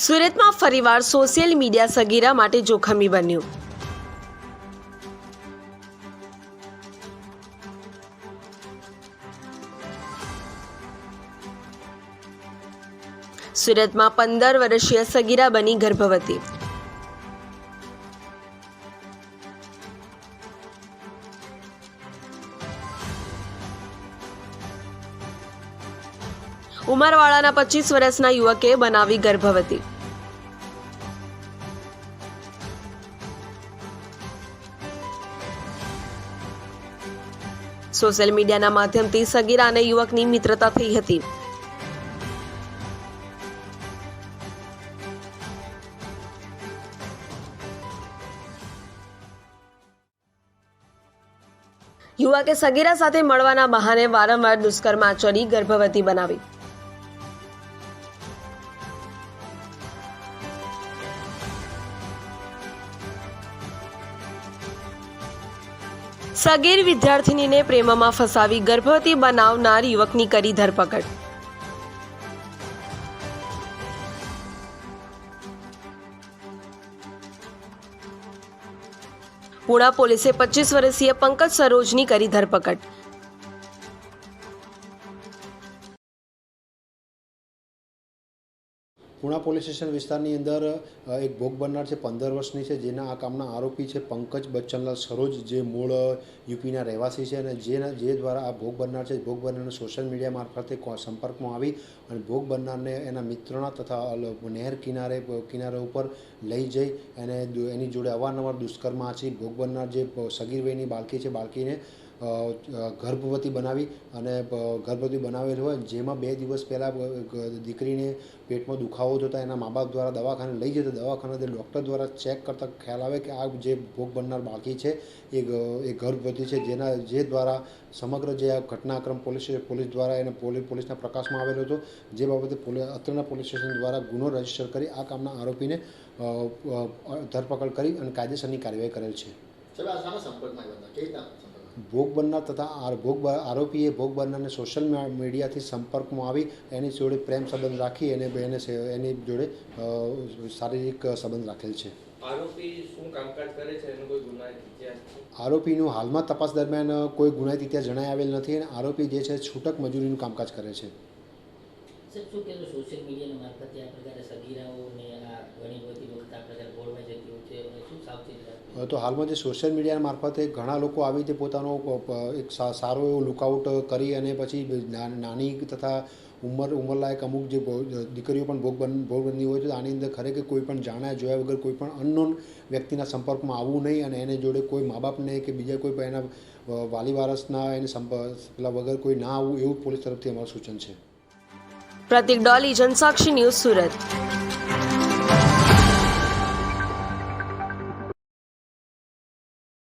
સુરતમાં ફરીવાર social media સગીરા માટે જોખમી બન્યું. સુરતમાં પંદર વર્ષીય સગીરા બની ગર્ભવતી. ઉમરવાળાના પચીસ વર્ષના યુવકે બનાવી ગર્ભવતી. સોશિયલ મીડિયાના માધ્યમથી સગીરા અને યુવકની મિત્રતા થઈ હતી. યુવકે સગીરા સાથે મળવાના બહાને વારંવાર દુષ્કર્મ આચરી ગર્ભવતી બનાવી. સગીર વિદ્યાર્થિનીને પ્રેમમાં ફસાવી ગર્ભવતી બનાવનાર યુવકની કરી ધરપકડ. પુણા પોલીસે પચીસ વર્ષીય પંકજ સરોજની કરી ધરપકડ. પુણા પોલીસ સ્ટેશન વિસ્તારની અંદર એક ભોગ બનનાર છે, પંદર વર્ષની છે, જેના આ કામના આરોપી છે પંકજ બચ્ચનલાલ સરોજ, જે મૂળ, યુપીના રહેવાસી છે અને જેના, જે દ્વારા આ ભોગ બનનાર છે, ભોગ બનનારને સોશિયલ મીડિયા મારફતે સંપર્કમાં આવી અને ભોગ બનનારને એના મિત્રોના તથા નહેર કિનારે કિનારે ઉપર લઈ જઈ અને એની જોડે અવારનવાર દુષ્કર્મ આચરી, ભોગ બનનાર જે સગીરભાઈની બાળકી છે, બાળકીને ગર્ભવતી બનાવી અને ગર્ભવતી બનાવેલ હોય, જેમાં બે દિવસ પહેલાં દીકરીને પેટમાં દુખાવો થતાં એના મા બાપ દ્વારા દવાખાને લઈ જતા દવાખાને ડૉક્ટર દ્વારા ચેક કરતાં ખ્યાલ આવે કે આ જે ભોગ બનનાર બાળકી છે, એ એ ગર્ભવતી છે. જેના, જે દ્વારા સમગ્ર જે આ ઘટનાક્રમ પોલીસ પોલીસ દ્વારા એને પોલીસ પોલીસના પ્રકાશમાં આવેલો હતો, જે બાબતે અત્રના પોલીસ સ્ટેશન દ્વારા ગુનો રજિસ્ટર કરી આ કામના આરોપીને ધરપકડ કરી અને કાયદેસરની કાર્યવાહી કરેલ છે. ભોગ બનનાર તથા ભોગ આરોપીએ ભોગ બનનારને સોશિયલ મીડિયાથી સંપર્કમાં આવી એની જોડે પ્રેમ સંબંધ રાખી એને એને એની જોડે શારીરિક સંબંધ રાખેલ છે. આરોપી શું કામકાજ કરે છે? એનો કોઈ ગુનાહિત ઇતિહાસ છે? આરોપીનું હાલમાં તપાસ દરમિયાન કોઈ ગુનાહિત ઇતિહાસ જણાય આવેલ નથી અને આરોપી જે છે છૂટક મજૂરીનું કામકાજ કરે છે. સોશિયલ મીડિયાના મારફતે આ પ્રકારે સગીરાઓને આ ઘણી બધી વખત આ પ્રકારે ગોળવાઈ જતી હોય છે અને શું સાવચેતી રાખવી અ, તો હાલમાં જે સોશિયલ મીડિયા મારફતે ઘણા લોકો આવી રીતે પોતાનો એક સારો એવો લુકઆઉટ કરી અને પછી નાની તથા ઉંમર, ઉંમરલાયક અમુક જે દીકરીઓ પણ ભોગ બન ભોગ બનતી હોય છે, આની અંદર ખરેખર કોઈ પણ જાણ્યા, જોયા વગર કોઈ પણ અનનોન વ્યક્તિના સંપર્કમાં આવવું નહીં અને એને જોડે કોઈ મા બાપને કે બીજા કોઈ પણ એના વાલી વારસના એને સંપર્ક વગર કોઈ ના આવવું એવું પોલીસ તરફથી અમારું સૂચન છે. પ્રતિક ડોલી જનસાક્ષી ન્યૂઝ સુરત.